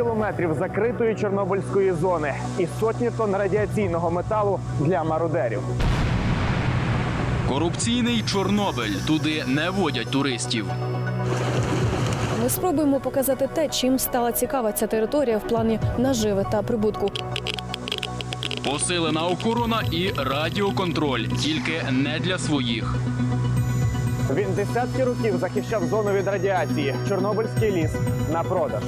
30 кілометрів закритої чорнобильської зони і сотні тонн радіаційного металу для мародерів. Корупційний Чорнобиль. Туди не водять туристів. Ми спробуємо показати те, чим стала цікава ця територія в плані наживи та прибутку. Посилена охорона і радіоконтроль, тільки не для своїх. Він десятки років захищав зону від радіації. Чорнобильський ліс на продаж.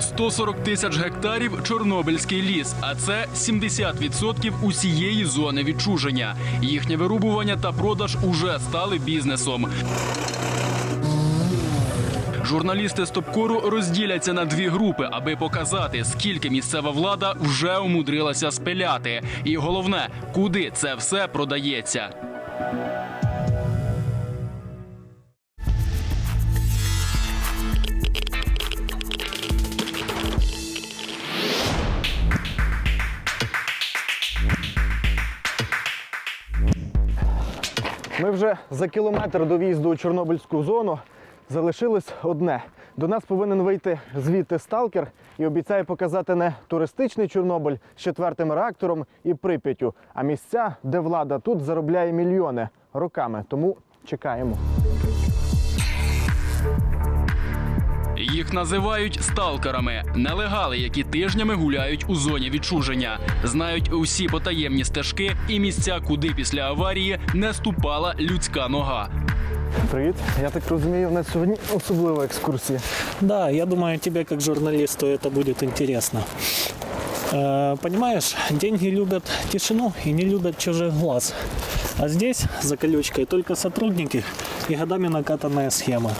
140 тисяч гектарів Чорнобильський ліс, а це 70% усієї зони відчуження. Їхнє вирубування та продаж уже стали бізнесом. Журналісти Стопкору розділяться на дві групи, аби показати, скільки місцева влада вже умудрилася спиляти. І головне, куди це все продається. Ми вже за кілометр до в'їзду у Чорнобильську зону. Залишилось одне. До нас повинен вийти звідти сталкер і обіцяє показати не туристичний Чорнобиль з четвертим реактором і Прип'яттю, а місця, де влада тут заробляє мільйони роками. Тому чекаємо. Їх називають сталкерами, нелегали, які тижнями гуляють у зоні відчуження, знають усі потаємні стежки і місця, куди після аварії не ступала людська нога. Привіт, я так розумію, у нас сьогодні особлива екскурсія. Да, я думаю, тебе как журналисту это будет интересно. Э, Понимаешь, деньги любят тишину и не любят чужих глаз. А здесь за колючкой только сотрудники и годами накатанная схема.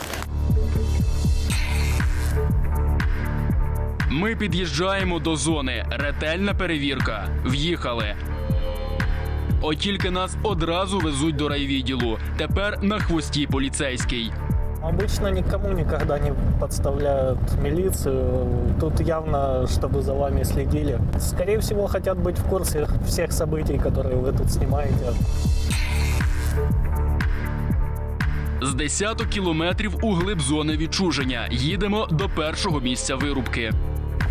Ми під'їжджаємо до зони. Ретельна перевірка. В'їхали. От тільки нас одразу везуть до райвідділу. Тепер на хвості поліцейський. Обычно никому никогда не подставляют милицию. Тут явно, чтобы за вами следили. Скорее всего, хотят быть в курсе всех событий, которые вы тут снимаете. З десяток кілометрів у глиб зони відчуження. Їдемо до першого місця вирубки.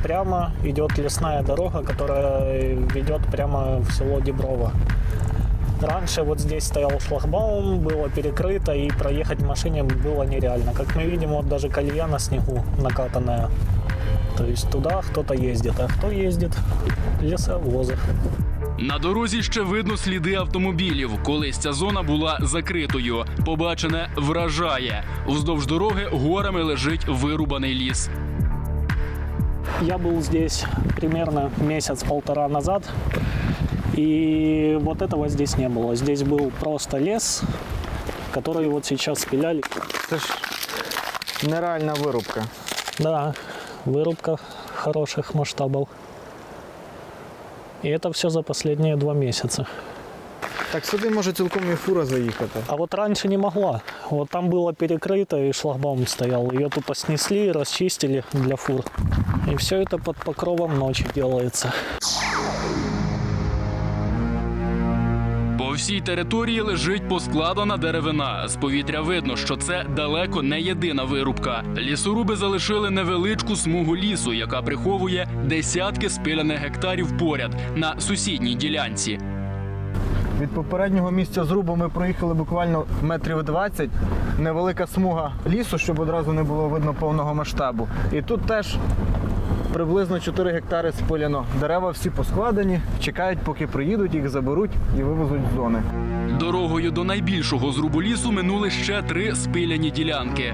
Прямо идет лесная дорога, которая ведет прямо в село Деброво. Раньше вот здесь стоял шлагбаум, было перекрыто, и проехать машине было нереально. Как мы видим, вот даже колея на снегу накатанная. То есть туда кто-то ездит. А кто ездит? Лесовозы. На дорозі ще видно сліди автомобілів. Колись ця зона була закритою. Побачене вражає. Уздовж дороги горами лежить вирубаний ліс. Я был здесь примерно месяц-полтора назад, и вот этого здесь не было. Здесь был просто лес, который вот сейчас спиляли. Це ж нереальна вирубка. Да, вырубка хороших масштабов. И это все за последние два месяца. Так сюди може цілком і фура заїхати. А вот раньше не могла. Вот там было перекрыто, и шлагбаум стоял. Ее тупо снесли, расчистили для фур. И все это под покровом ночи делается. По всій території лежить поскладена деревина. З повітря видно, що це далеко не єдина вирубка. Лісоруби залишили невеличку смугу лісу, яка приховує десятки спиляних гектарів поряд на сусідній ділянці. Від попереднього місця зрубу ми проїхали буквально метрів 20. Невелика смуга лісу, щоб одразу не було видно повного масштабу. І тут теж приблизно 4 гектари спиляно. Дерева всі поскладені, чекають, поки приїдуть, їх заберуть і вивезуть з зони. Дорогою до найбільшого зрубу лісу минули ще три спиляні ділянки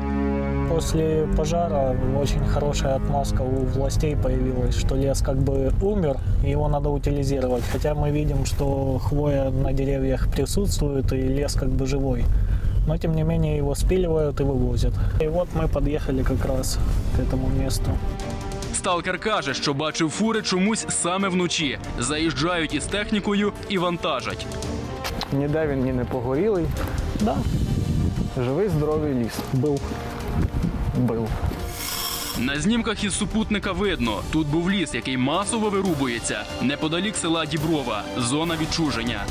После пожара очень хорошая отмазка у властей появилась, что лес как бы умер, и его надо утилизировать. Хотя мы видим, что хвоя на деревьях присутствует, и лес как бы живой. Но тем не менее его спиливают и вывозят. И вот мы подъехали как раз к этому месту. Сталкер каже, що бачив фури чомусь саме вночі. Заїжджають із технікою і вантажать. Ніде він ні не погорілий. Да, Живий здоровий ліс. был. На знімках із супутника видно, тут був ліс, який масово вирубується неподалік села Діброва, зона відчуження.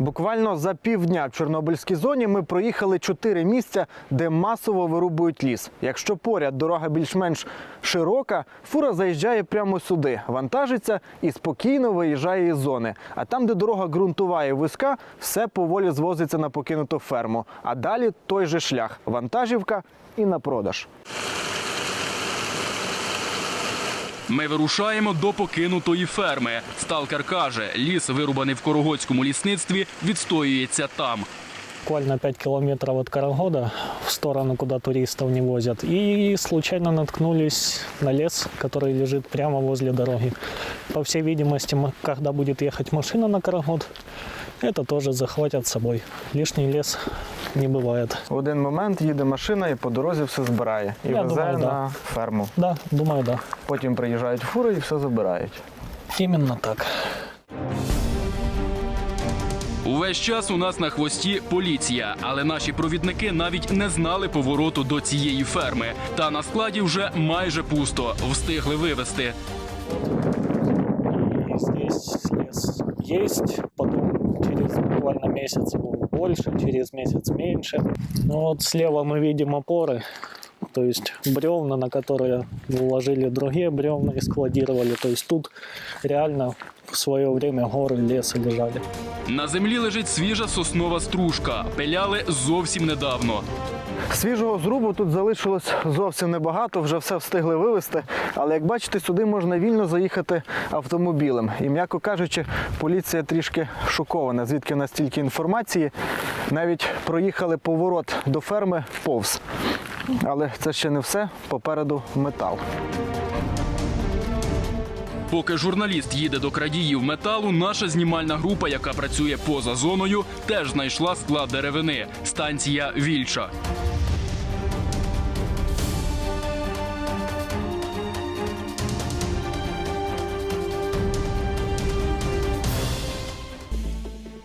Буквально за півдня в Чорнобильській зоні ми проїхали чотири місця, де масово вирубують ліс. Якщо поряд дорога більш-менш широка, фура заїжджає прямо сюди, вантажиться і спокійно виїжджає із зони. А там, де дорога ґрунтова і вузька, все поволі звозиться на покинуту ферму. А далі той же шлях вантажівка і на продаж. Ми вирушаємо до покинутої ферми. Сталкер каже, ліс, вирубаний в Корогоцькому лісництві, відстоюється там. Буквально 5 километров от Карагода в сторону, куда туристов не возят. И случайно наткнулись на лес, который лежит прямо возле дороги. По всей видимости, когда будет ехать машина на Карагод, это тоже захватят с собой. Лишний лес не бывает. В один момент їде машина і по дорозі все збирає і Я везе думаю, да. на ферму. Да, думаю, да. Потім приїжджають фури і все забирають. Именно так. Увесь час у нас на хвості поліція, але наші провідники навіть не знали повороту до цієї ферми. Та на складі вже майже пусто. Встигли вивезти. Есть, потом через буквально месяц его больше, через месяц меньше. Ну вот слева мы видим опоры, то есть бревна, на которые уложили другие бревна и складировали. То есть тут реально в свое время горы леса лежали. На землі лежить свіжа соснова стружка. Пиляли зовсім недавно. Свіжого зрубу тут залишилось зовсім небагато, вже все встигли вивезти. Але як бачите, сюди можна вільно заїхати автомобілем. І, м'яко кажучи, поліція трішки шокована, звідки в нас стільки інформації. Навіть проїхали поворот до ферми повз. Але це ще не все. Попереду метал. Поки журналіст їде до крадіїв металу, наша знімальна група, яка працює поза зоною, теж знайшла склад деревини. Станція Вільча.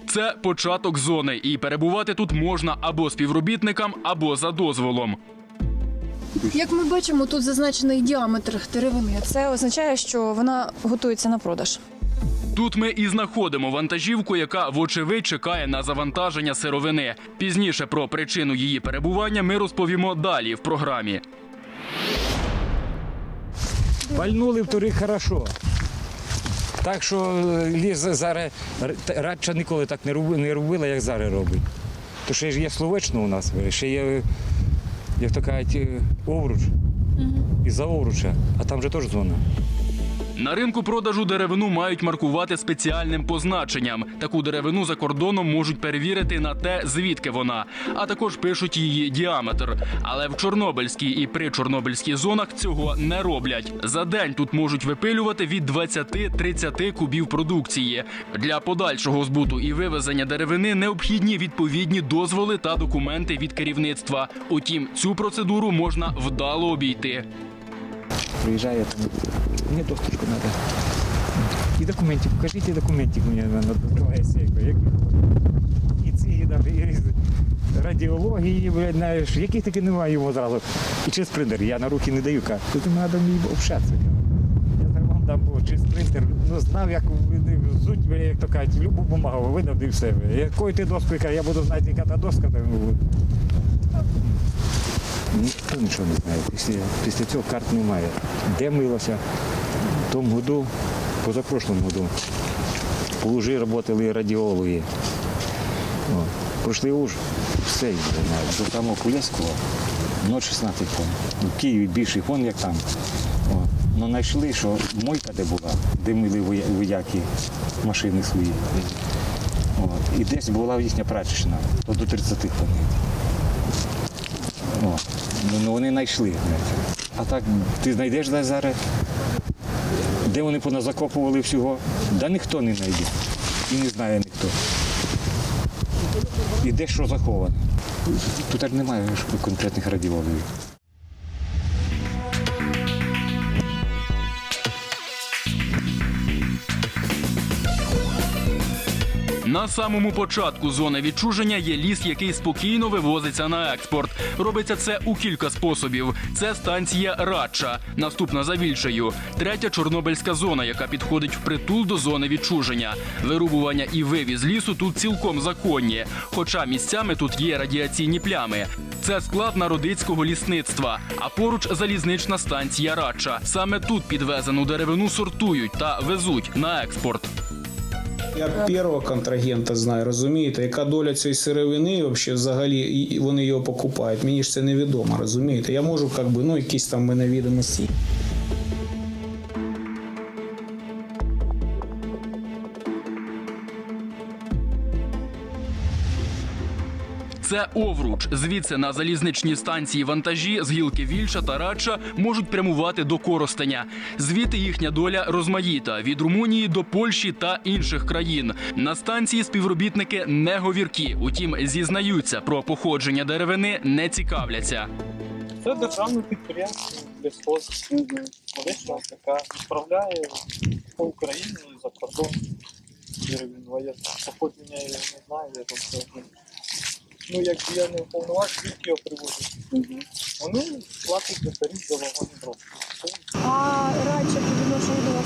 Це початок зони, і перебувати тут можна або співробітникам, або за дозволом. Як ми бачимо, тут зазначений діаметр деревини. Це означає, що вона готується на продаж. Тут ми і знаходимо вантажівку, яка вочевидь чекає на завантаження сировини. Пізніше про причину її перебування ми розповімо далі в програмі. Пальнули в турі хорошо. Так що е, ліс зараз радше ніколи так не робила, як зараз робить. То ще ж є словечно у нас, ще є, як то кажуть, е, овруч. І за овруча, а там же теж зона. На ринку продажу деревину мають маркувати спеціальним позначенням. Таку деревину за кордоном можуть перевірити на те, звідки вона, а також пишуть її діаметр. Але в Чорнобильській і причорнобильській зонах цього не роблять. За день тут можуть випилювати від 20-30 кубів продукції. Для подальшого збуту і вивезення деревини необхідні відповідні дозволи та документи від керівництва. Утім, цю процедуру можна вдало обійти. Приїжджає там, мені досточку треба. І документів, покажіть і документів мені надаває сейко. І ці і і радіології, блядь, знаєш, яких таки немає йому зразу. І чи спринтер, я на руки не даю, кажу, тут треба мені общатися. Я так вам дам було, чи спринтер, ну знав, як взуть, блядь, як то кажуть, любу бумагу видав і все. Якою ти доскою, я буду знати, яка та доска, ну, Ніхто нічого не знає. Після, після цього карт немає. Де милося? В тому году, позапрошлому году, по Лужі працювали радіологи. Пройшли уж, все їх вже до самого Кулєвського 0,16 тонн. В Києві більший фон, як там. Ну, знайшли, що мойка де була, де мили вояки машини свої. О. І десь була їхня прачечна, то до 30 тонн. Ну, ну, вони знайшли. А так ти знайдеш десь зараз, де вони поназакопували всього, да ніхто не знайде. І не знає ніхто. І де що заховане. Тут аж немає конкретних радіологів. На самому початку зони відчуження є ліс, який спокійно вивозиться на експорт. Робиться це у кілька способів. Це станція Радча, наступна за Вільшею, третя Чорнобильська зона, яка підходить впритул до зони відчуження. Вирубування і вивіз лісу тут цілком законні, хоча місцями тут є радіаційні плями. Це склад народицького лісництва, а поруч залізнична станція Радча. Саме тут підвезену деревину сортують та везуть на експорт. Я першого контрагента знаю, розумієте, яка доля цієї сировини взагалі вони його покупають. Мені ж це невідомо, розумієте? Я можу, як би, ну, якісь там мене відомості. Це Овруч. Звідси на залізничні станції вантажі з гілки Вільша та Радча можуть прямувати до Коростеня. Звідти їхня доля розмаїта від Румунії до Польщі та інших країн. На станції співробітники не говіркі, утім зізнаються про походження деревини, не цікавляться. Це державне підприємство лісхоз. Медична така відправляє по Україні за кордон. Деревін я походження я не знаю, я просто ну як я не уповноважений, звідки його привозять. Вони платять за тариф за вагони дров. А радше по відношенню до вас.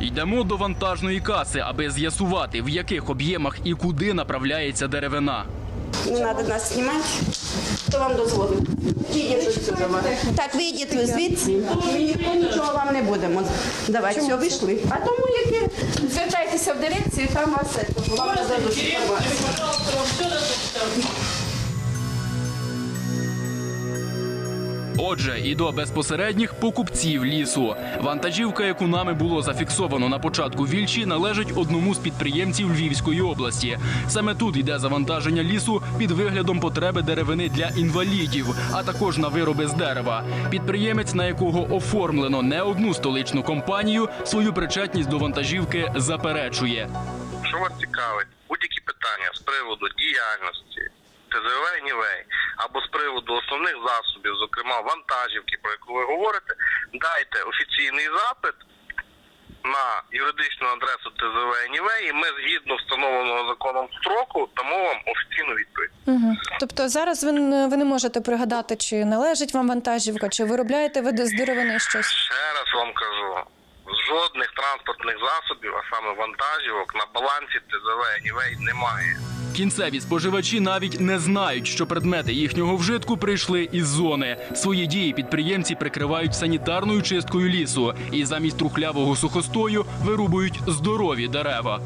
Йдемо до вантажної каси, аби з'ясувати, в яких об'ємах і куди направляється деревина. Не треба нас знімати. Хто вам отсюда. Так, ви йдіть ви звідси. Ми нічого вам не будемо давати. Все, вийшли. А тому, які звертайтеся в дирекцію, там вас це. Отже, і до безпосередніх покупців лісу. Вантажівка, яку нами було зафіксовано на початку вільчі, належить одному з підприємців Львівської області. Саме тут йде завантаження лісу під виглядом потреби деревини для інвалідів, а також на вироби з дерева. Підприємець, на якого оформлено не одну столичну компанію, свою причетність до вантажівки заперечує. Що вас цікавить? Будь-які питання з приводу діяльності ТЗВ Нівей або з приводу основних засобів, зокрема вантажівки, про яку ви говорите, дайте офіційний запит на юридичну адресу ТЗВ Нівей, і ми згідно встановленого законом строку дамо вам офіційну відповідь. Угу. Тобто зараз ви, ви не можете пригадати, чи належить вам вантажівка, чи виробляєте ви з деревини щось. Ще раз вам кажу. Жодних транспортних засобів, а саме вантажівок, на балансі ТЗВ Нівей немає. Кінцеві споживачі навіть не знають, що предмети їхнього вжитку прийшли із зони. Свої дії підприємці прикривають санітарною чисткою лісу і замість трухлявого сухостою вирубують здорові дерева.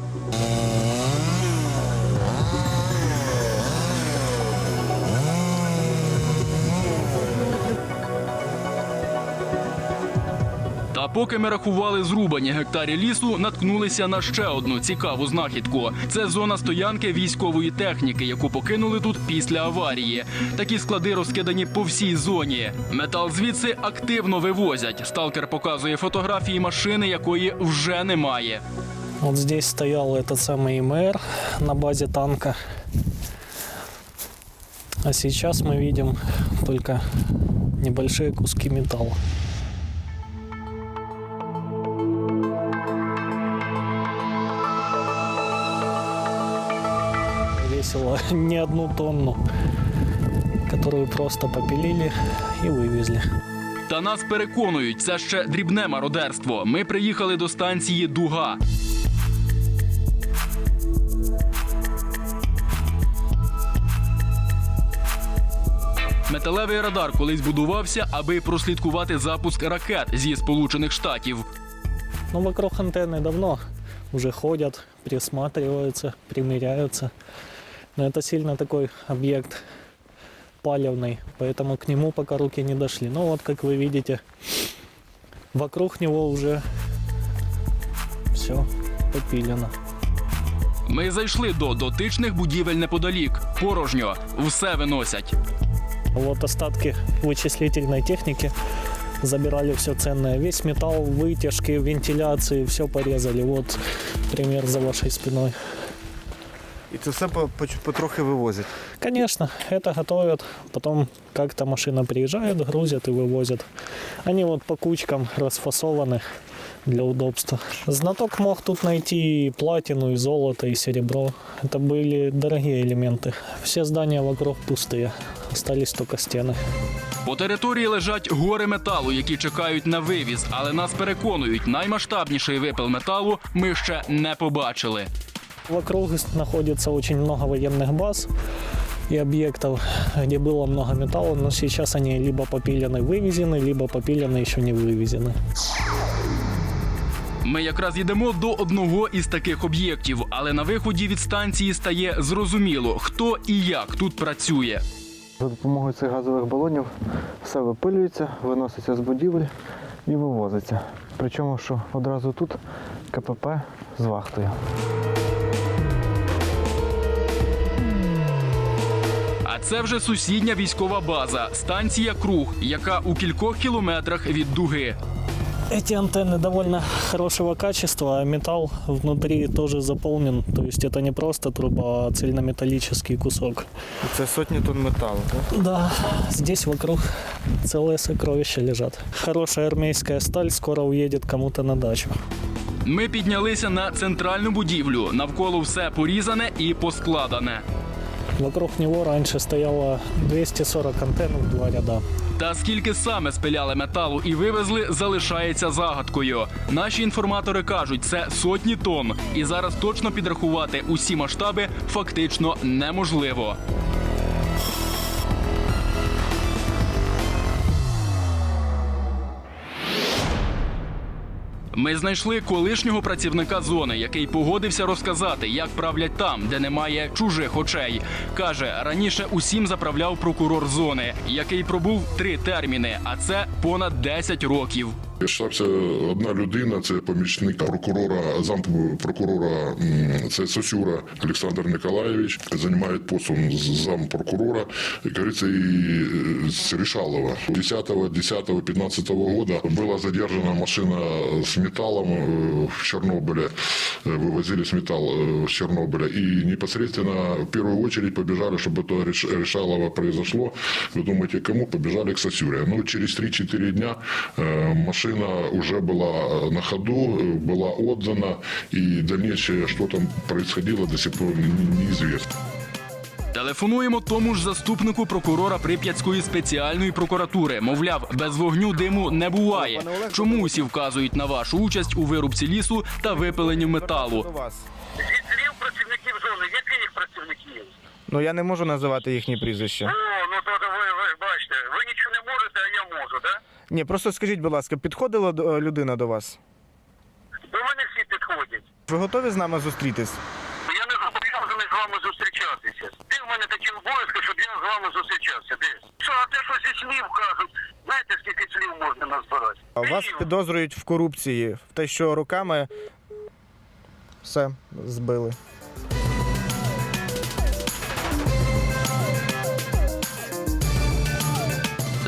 поки ми рахували зрубані гектарі лісу, наткнулися на ще одну цікаву знахідку. Це зона стоянки військової техніки, яку покинули тут після аварії. Такі склади розкидані по всій зоні. Метал звідси активно вивозять. Сталкер показує фотографії машини, якої вже немає. Вот здесь стоял этот самый ИМР на базе танка. А сейчас мы видим только небольшие куски металла. Весило не одну тонну, которую просто попилили и вывезли. Та нас переконують, це ще дрібне мародерство. Ми приїхали до станції Дуга. Металевий радар колись будувався, аби прослідкувати запуск ракет зі Сполучених Штатів. Ну, вокруг антенны давно уже ходят, присматриваются, примеряются. Но это сильно такой объект палевный, поэтому к нему пока руки не дошли. Но вот, как вы видите, вокруг него уже все попилено. Ми зайшли до дотичних будівель неподалік. Порожньо, все виносять. Вот остатки вычислительной техники забирали все ценное. Весь металл, вытяжки, вентиляции, все порезали. Вот пример за вашей спиной. І це все по- по- потрохи вивозять. Конечно, это готовят, потом как-то машина приезжает, грузят и вывозят. Они вот по кучкам расфасованы для удобства. Знаток мог тут найти и платину, и золото, и серебро. Это были дорогие элементы. Все здания вокруг пустые, остались только стены. По території лежать гори металу, які чекають на вивіз, але нас переконують, наймасштабніший випил металу ми ще не побачили. Вокруг находится очень много военных баз и объектов, где было много металла, но сейчас они либо попилены, вывезены, либо попилены, еще не вывезены. Ми якраз йдемо до одного із таких об'єктів, але на виході від станції стає зрозуміло, хто і як тут працює. За допомогою цих газових балонів все випилюється, виноситься з будівель і вивозиться. Причому, що одразу тут КПП з вахтою. це вже сусідня військова база, станція Круг, яка у кількох кілометрах від дуги. Эти антенны довольно хорошего качества, а металл внутри тоже заполнен. То есть это не просто труба, а цельнометаллический кусок. Це сотні тонн металу. Так? Да, здесь вокруг целые сокровища лежат. Хорошая армейская сталь скоро уедет кому-то на дачу. Ми піднялися на центральну будівлю. Навколо все порізане і поскладане. Вокруг него раньше стояло 240 антенн в два ряда. Та скільки саме спиляли металу і вивезли, залишається загадкою. Наші інформатори кажуть, це сотні тонн, і зараз точно підрахувати усі масштаби фактично неможливо. Ми знайшли колишнього працівника зони, який погодився розказати, як правлять там, де немає чужих очей. Каже, раніше усім заправляв прокурор зони, який пробув три терміни, а це понад 10 років. Стався одна людина, це помічник прокурора, зампрокурора, м, це Сосюра Олександр Николаевич, займає постом зампрокурора, як говорится, и э, с Решалова. 10 10 15 года была задержана машина с металлом э, в Чернобыле, Э, вывозили с металл э, с Чернобыля, и непосредственно в первую очередь побежали, чтобы это Реш- Решалово произошло. Вы думаете, кому? Побежали к Сосюре. Ну, через 3-4 дня э, машина уже была на ходу, э, была отдана, и дальнейшее, что там происходило, до сих пор не- неизвестно. Телефонуємо тому ж заступнику прокурора Прип'ятської спеціальної прокуратури. Мовляв, без вогню диму не буває. Чому усі вказують на вашу участь у вирубці лісу та випиленні металу? Зі слів працівників зони, яких працівників? Ну я не можу називати їхні прізвища. О, ну то ви, ви ж бачите, ви нічого не можете, а я можу, так? Да? Ні, просто скажіть, будь ласка, підходила е, людина до вас? До мене всі підходять. Ви готові з нами зустрітись? Я не зобов'язаний з вами зустрічатися. Де в мене такі обов'язки, щоб я з вами зустрічався? Де? Що, а те, що зі слів кажуть, знаєте, скільки слів можна назбирати? А Вас Слів. підозрюють в корупції, в те, що руками все збили.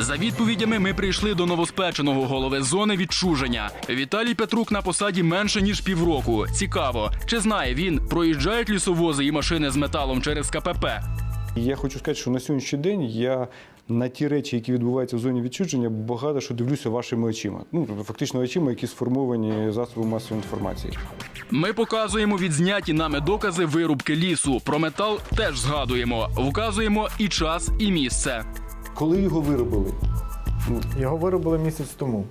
За відповідями ми прийшли до новоспеченого голови зони відчуження. Віталій Петрук на посаді менше ніж півроку. Цікаво, чи знає він, проїжджають лісовози і машини з металом через КПП. Я хочу сказати, що на сьогоднішній день я на ті речі, які відбуваються в зоні відчуження, багато що дивлюся вашими очима. Ну, тобто, фактично очима, які сформовані засоби масової інформації. Ми показуємо відзняті нами докази вирубки лісу. Про метал теж згадуємо, вказуємо і час, і місце. Коли його виробили? Його виробили місяць тому.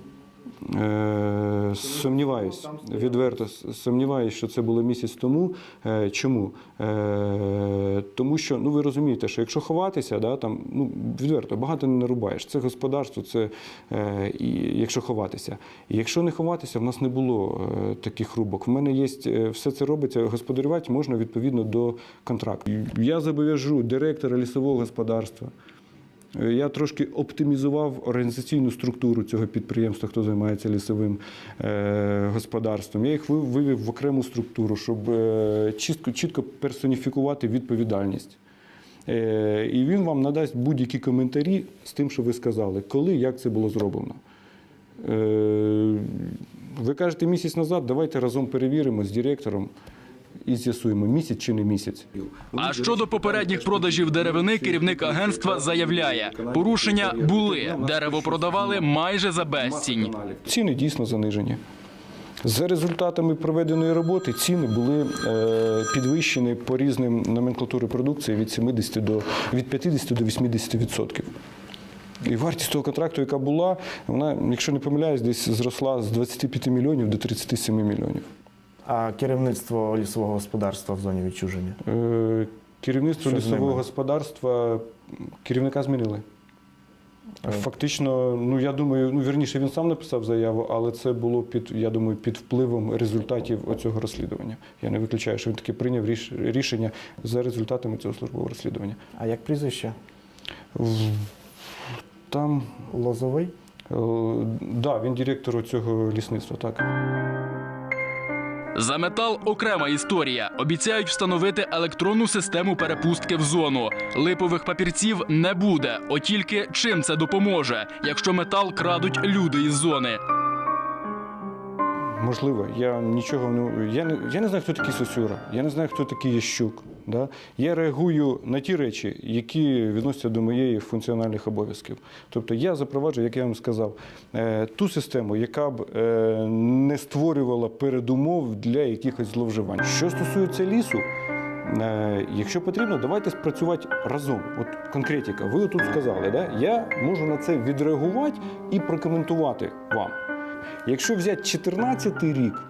Е, сумніваюсь, відверто сумніваюсь, що це було місяць тому. Е, чому? Е, тому що ну ви розумієте, що якщо ховатися, да, там ну відверто багато не нарубаєш. Це господарство, це е, і якщо ховатися. І якщо не ховатися, в нас не було е, таких рубок. В мене є е, все це робиться. Господарювати можна відповідно до контракту. Я зобов'яжу директора лісового господарства. Е, Я трошки оптимізував організаційну структуру цього підприємства, хто займається лісовим е, господарством. Я їх вивів в окрему структуру, щоб е, чітко, чітко персоніфікувати відповідальність. І він вам надасть будь-які коментарі з тим, що ви сказали, коли, як це було зроблено. Ви кажете місяць назад, давайте разом перевіримо з директором і з'ясуємо, місяць чи не місяць. А щодо попередніх продажів деревини, керівник агентства заявляє, порушення були. Дерево продавали майже за безцінь. Ціни дійсно занижені. За результатами проведеної роботи ціни були е, підвищені по різним номенклатури продукції від 70 до від 50 до 80 відсотків. І вартість того контракту, яка була, вона, якщо не помиляюсь, десь зросла з 25 мільйонів до 37 мільйонів. А керівництво лісового господарства в зоні відчуження. Е, Керівництво Що з лісового ними? господарства керівника змінили. Фактично, ну я думаю, ну вірніше він сам написав заяву, але це було під, я думаю, під впливом результатів оцього розслідування. Я не виключаю, що він таки прийняв ріш- рішення за результатами цього службового розслідування. А як прізвище? В- Там Лозовий? е, да, він директор цього лісництва, так. За метал окрема історія. Обіцяють встановити електронну систему перепустки в зону. Липових папірців не буде. От тільки чим це допоможе, якщо метал крадуть люди із зони. Можливо, я нічого не я не я не знаю, хто такий Сосюра, я не знаю, хто такий Ящук. Да? Я реагую на ті речі, які відносяться до моєї функціональних обов'язків. Тобто я запроваджую, як я вам сказав, е, ту систему, яка б е, не створювала передумов для якихось зловживань. Що стосується лісу, е, якщо потрібно, давайте спрацювати разом. От конкретика, ви тут сказали, да? я можу на це відреагувати і прокоментувати вам. Якщо взяти 2014 рік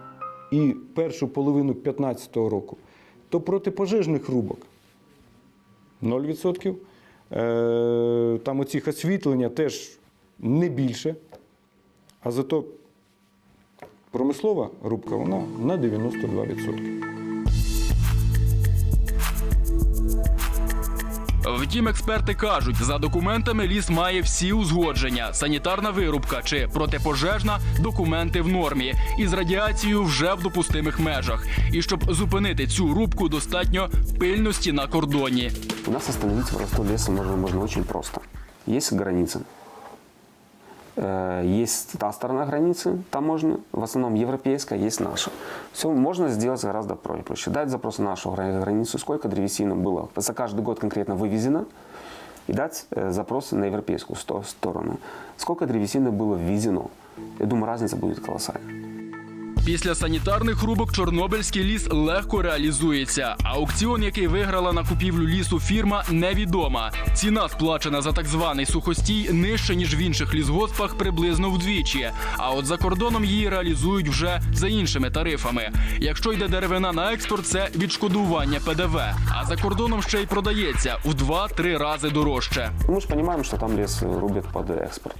і першу половину 2015 року, то протипожежних рубок 0%. Е, Там оцих освітлення теж не більше. А зато промислова рубка вона на 92%. Втім, експерти кажуть, за документами ліс має всі узгодження: санітарна вирубка чи протипожежна документи в нормі, і з радіацією вже в допустимих межах. І щоб зупинити цю рубку, достатньо пильності на кордоні. У нас остановить воровство лісу можна, можна очень просто. Є граница. Э, Есть та сторона границы, там можно, в основном европейская, есть наша. Все можно сделать гораздо про- проще. Дать запрос на нашу гра- границу, сколько древесины было за каждый год конкретно вывезено, и дать э, запросы на европейскую сто- сторону. Сколько древесины было ввезено. Я думаю, разница будет колоссальная. Після санітарних рубок Чорнобильський ліс легко реалізується. Аукціон, який виграла на купівлю лісу фірма, невідома. Ціна сплачена за так званий сухостій нижче ніж в інших лісгоспах приблизно вдвічі. А от за кордоном її реалізують вже за іншими тарифами. Якщо йде деревина на експорт, це відшкодування ПДВ. А за кордоном ще й продається в 2-3 рази дорожче. Мы же понимаем, что там лес рубят под экспорт.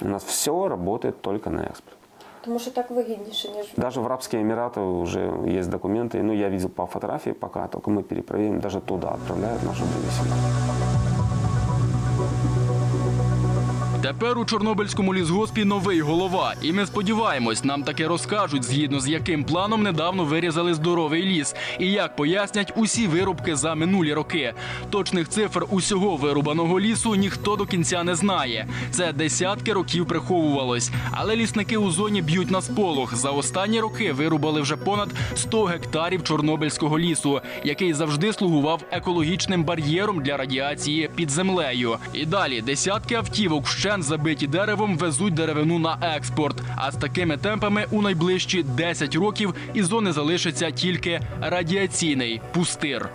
У нас все работает только на экспорт. Тому що так вигідніше, ніж Даже в Арабские Эмираты уже есть документы. Ну, я видел по фотографии пока, только мы перепроверим. Даже туда отправляют нашу древесину. Тепер у Чорнобильському лісгоспі новий голова, і ми сподіваємось, нам таки розкажуть, згідно з яким планом недавно вирізали здоровий ліс, і як пояснять усі вирубки за минулі роки. Точних цифр усього вирубаного лісу ніхто до кінця не знає. Це десятки років приховувалось. Але лісники у зоні б'ють на сполох. За останні роки вирубали вже понад 100 гектарів чорнобильського лісу, який завжди слугував екологічним бар'єром для радіації під землею. І далі десятки автівок вщент забиті деревом везуть деревину на експорт. А з такими темпами у найближчі 10 років із зони залишиться тільки радіаційний пустир.